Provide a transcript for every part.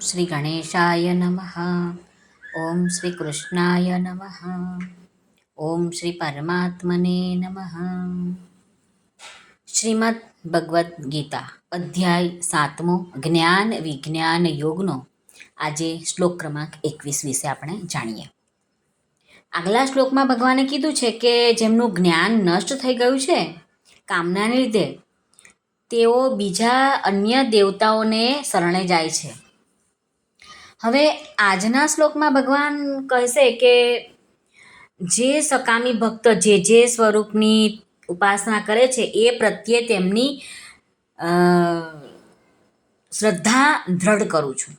શ્રી ગણેશાય નમઃ ઓમ શ્રી કૃષ્ણાય નમઃ ઓમ શ્રી પરમાત્મને નમઃ શ્રીમદ ભગવદ્ ગીતા અધ્યાય સાતમો જ્ઞાન વિજ્ઞાન યોગનો આજે શ્લોક ક્રમાંક એકવીસ વિશે આપણે જાણીએ. આગલા શ્લોકમાં ભગવાને કીધું છે કે જેમનું જ્ઞાન નષ્ટ થઈ ગયું છે, કામનાને લીધે તેઓ બીજા અન્ય દેવતાઓને શરણે જાય છે. હવે આજના શ્લોકમાં ભગવાન કહેશે કે જે સકામી ભક્ત જે જે સ્વરૂપની ઉપાસના કરે છે, એ પ્રત્યે તેમની શ્રદ્ધા દ્રઢ કરું છું.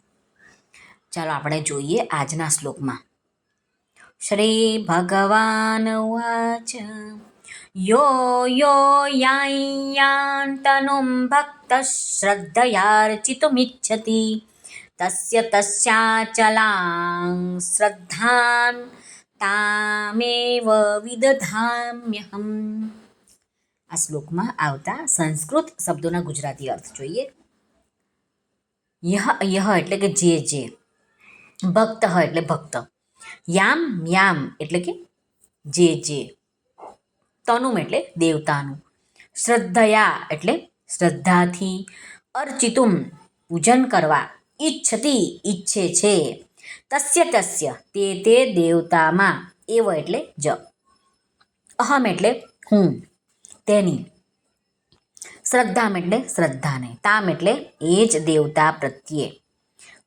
ચાલો આપણે જોઈએ આજના શ્લોકમાં. શ્રી ભગવાન વાચ યો યો યાયયાन्तનું ભક્ત શ્રદ્ધયાર્ચિતુમિચ્છતિ. તસ્ય તસ્યાચલાં શ્રદ્ધાન તામેવ વિદધામ્યહમ આ શ્લોકમાં આવતા સંસ્કૃત શબ્દોના ગુજરાતી અર્થ જોઈએ યહ યહ એટલે કે જે જે ભક્ત એટલે ભક્ત યામ યામ એટલે કે જે જે તનુમ એટલે દેવતાનું શ્રદ્ધયા એટલે શ્રદ્ધાથી અર્ચિતુમ પૂજન કરવા ઈચ્છતી ઈચ્છે છે. તસ્ય તસ્ય તે તે દેવતામાં. એવો એટલે જ. અહમ એટલે હું. તેની. શ્રદ્ધામ એટલે શ્રદ્ધાને. તામ એટલે એ જ દેવતા પ્રત્યે.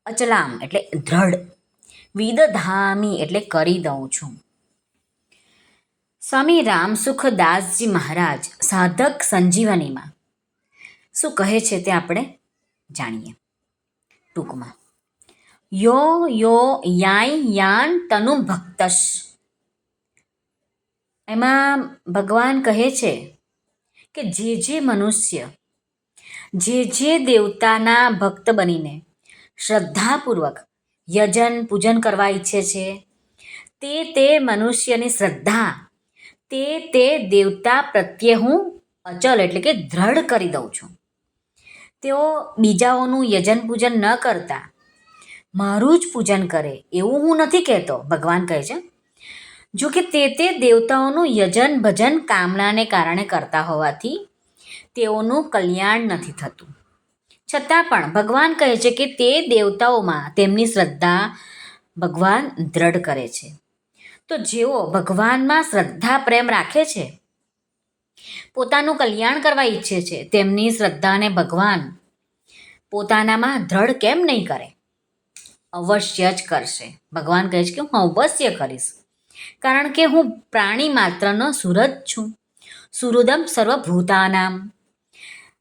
અચલામ એટલે દ્રઢ. વિદધામી એટલે કરી દઉં છું. સ્વામી રામસુખદાસજી મહારાજ સાધક સંજીવનીમાં. શું કહે છે તે આપણે જાણીએ. ટૂંકમાં. યો યો યાય યાન તનુ ભક્તશ. એમાં ભગવાન કહે છે કે જે જે મનુષ્ય, જે જે દેવતાના ભક્ત બનીને શ્રદ્ધાપૂર્વક યજન, પૂજન કરવા ઈચ્છે છે, તે તે મનુષ્યની શ્રદ્ધા, તે તે દેવતા પ્રત્યે હું અચલ એટલે કે દ્રઢ કરી દઉં છું. તેઓ બીજાઓનું યજન પૂજન ન કરતા. મારું જ પૂજન કરે, એવું હું નથી કહેતો, ભગવાન કહે છે. જો કે તે તે દેવતાઓનું યજન, ભજન, કામનાને કારણે કરતા હોવાથી તેઓનું કલ્યાણ નથી થતું. છતાં પણ ભગવાન કહે છે કે તે દેવતાઓમાં તેમની શ્રદ્ધા ભગવાન દ્રઢ કરે છે. તો જેઓ ભગવાનમાં શ્રદ્ધા, પ્રેમ રાખે છે પોતાનું કલ્યાણ કરવા ઈચ્છે છે, તેમની શ્રદ્ધાને ભગવાન પોતાનામાં દ્રઢ કેમ નહીં કરે? અવશ્ય જ કરશે. ભગવાન કહે છે કે હું અવશ્ય કરીશ. કારણ કે હું પ્રાણી માત્રનો સુરત છું. સુહૃદમ સર્વભૂતાનામ.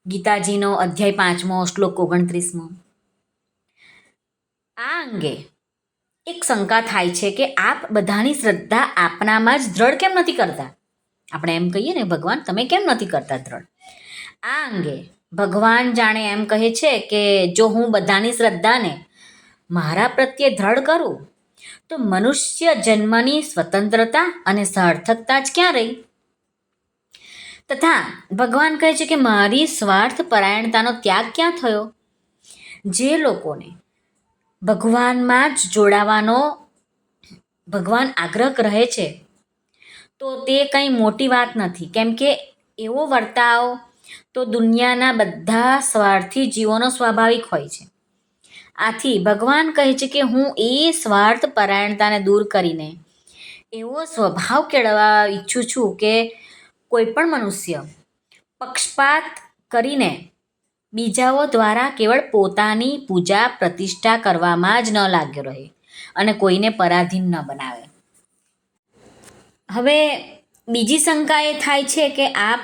ગીતાજીનો અધ્યાય પાંચમો, શ્લોક ઓગણત્રીસમો. આ અંગે એક શંકા થાય છે કે આપ બધાની શ્રદ્ધા આપનામાં જ દ્રઢ કેમ નથી કરતા? આપણે એમ કહીએ ને, ભગવાન, તમે કેમ નથી કરતા દ્રઢ આ અંગે ભગવાન જાણે એમ કહે છે કે, જો હું બધાની શ્રદ્ધાને મારા પ્રત્યે દ્રઢ કરું, તો મનુષ્ય જન્મની સ્વતંત્રતા અને સાર્થકતા જ ક્યાં રહી? તથા ભગવાન કહે છે કે, મારી સ્વાર્થ પરાયણતાનો ત્યાગ ક્યાં થયો? જે લોકોને ભગવાનમાં જ જોડાવાનો ભગવાન આગ્રહ રહે છે તો તે કંઈ મોટી વાત નથી. કેમ કે એવો વર્તાવ તો દુનિયાના બધા સ્વાર્થી જીવોનો સ્વાભાવિક હોય છે. આથી ભગવાન કહે છે કે હું એ સ્વાર્થ પરાયણતાને દૂર કરીને એવો સ્વભાવ કેળવવા ઈચ્છું છું કે કોઈ પણ મનુષ્ય પક્ષપાત કરીને બીજાઓ દ્વારા કેવળ પોતાની પૂજા પ્રતિષ્ઠા કરવામાં જ ન લાગ્યો રહે અને કોઈને પરાધીન ન બનાવે. હવે બીજી શંકા એ થાય છે કે આપ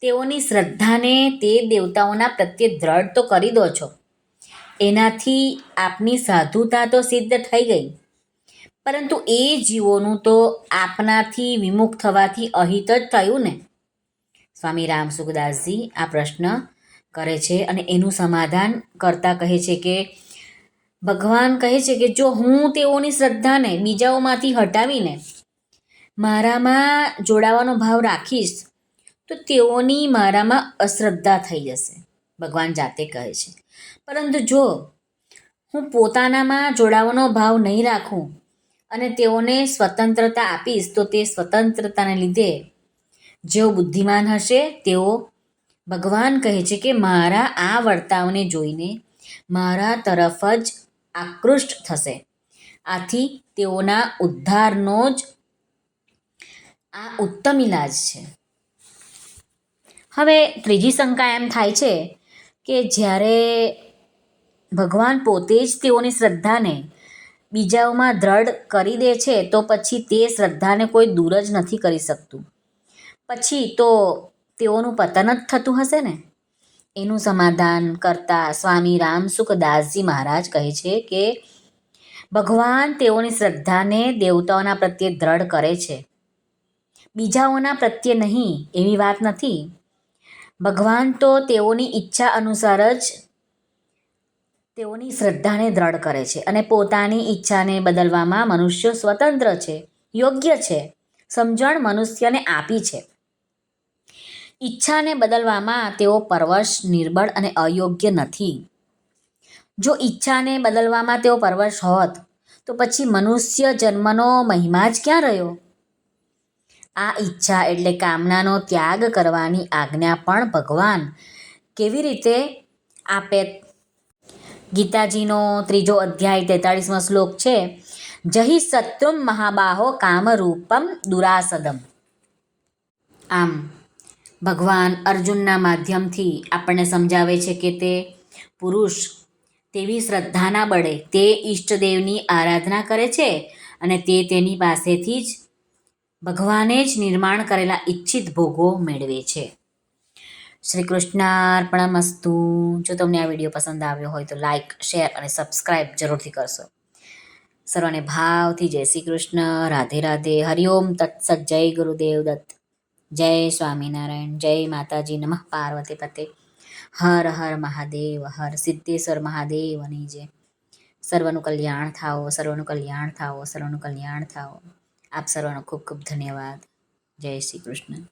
તેઓની શ્રદ્ધાને તે દેવતાઓના પ્રત્યે દ્રઢ તો કરી દો છો. એનાથી આપની સાધુતા તો સિદ્ધ થઈ ગઈ. પરંતુ એ જીવોનું તો આપનાથી વિમુખ થવાથી અહિત જ થયું ને? સ્વામી રામ સુખદાસજી આ પ્રશ્ન કરે છે અને એનું સમાધાન કરતા કહે છે કે, ભગવાન કહે છે કે જો હું તેઓની શ્રદ્ધાને બીજાઓમાંથી હટાવીને મારામાં જોડાવાનો ભાવ રાખીશ, તો તેઓની મારામાં અશ્રદ્ધા થઈ જશે, ભગવાન જાતે કહે છે. પરંતુ જો હું પોતાનામાં જોડાવાનો ભાવ નહીં રાખું અને તેઓને સ્વતંત્રતા આપીશ, તો તે સ્વતંત્રતાને લીધે જેઓ બુદ્ધિમાન હશે, તેઓ ભગવાન કહે છે કે મારા આ વર્તાવને જોઈને મારા તરફ જ આકૃષ્ટ થશે. આથી તેઓના ઉદ્ધારનો જ આ ઉત્તમ ઇલાજ છે. હવે ત્રીજી શંકા એમ થાય છે કે જ્યારે ભગવાન પોતે જ તેઓની શ્રદ્ધાને બીજાઓમાં દ્રઢ કરી દે છે, તો પછી તે શ્રદ્ધાને કોઈ દૂર જ નથી કરી શકતું. પછી તો તેઓનું પતન જ થતું હશે ને? એનું સમાધાન કરતા સ્વામી રામ સુખદાસજી મહારાજ કહે છે કે ભગવાન તેઓની શ્રદ્ધાને દેવતાઓના પ્રત્યે દ્રઢ કરે છે. બીજાઓના પ્રત્યે નહીં એવી વાત નથી. ભગવાન તો તેઓની ઈચ્છા અનુસાર જ તેઓની શ્રદ્ધાને દ્રઢ કરે છે અને પોતાની ઈચ્છાને બદલવામાં મનુષ્ય સ્વતંત્ર છે, યોગ્ય છે, સમજણ મનુષ્યને આપી છે. ઈચ્છાને બદલવામાં તેઓ પરવશ, નિર્બળ અને અયોગ્ય નથી. જો ઈચ્છાને બદલવામાં તેઓ પરવશ હોત, તો પછી મનુષ્ય જન્મનો મહિમા જ ક્યાં રહ્યો? આ ઈચ્છા એટલે કામનાનો ત્યાગ કરવાની આજ્ઞા પણ ભગવાન. કેવી રીતે આપે? ગીતાજીનો ત્રીજો અધ્યાય તેતાળીસમો શ્લોક છે, જહી શત્રુમ મહાબાહો કામરૂપમ દુરાસદમ. આમ, ભગવાન અર્જુનના માધ્યમથી આપણને સમજાવે છે કે તે પુરુષ તેવી શ્રદ્ધાના બળે તે ઈષ્ટદેવની આરાધના કરે છે અને તે તેની પાસેથી જ ભગવાને જ નિર્માણ કરેલા ઈચ્છિત ભોગો મેળવે છે. શ્રી કૃષ્ણાર્પણમસ્તુ જો તમને આ વીડિયો પસંદ આવ્યો હોય તો લાઈક, શેર અને સબસ્ક્રાઈબ જરૂરથી કરશો. સર્વને ભાવથી જય શ્રી કૃષ્ણ. રાધે રાધે. હરિઓમ તત્સત. જય ગુરુદેવ દત્ત. જય સ્વામિનારાયણ. જય માતાજી. નમઃ પાર્વતી પતે. હર હર મહાદેવ. હર સિદ્ધેશ્વર મહાદેવની જય. સર્વનું કલ્યાણ થાઓ, સર્વનું કલ્યાણ થાઓ, સર્વનું કલ્યાણ થાઓ. આપ સર્વનો ખૂબ ખૂબ ધન્યવાદ. જય શ્રી કૃષ્ણ.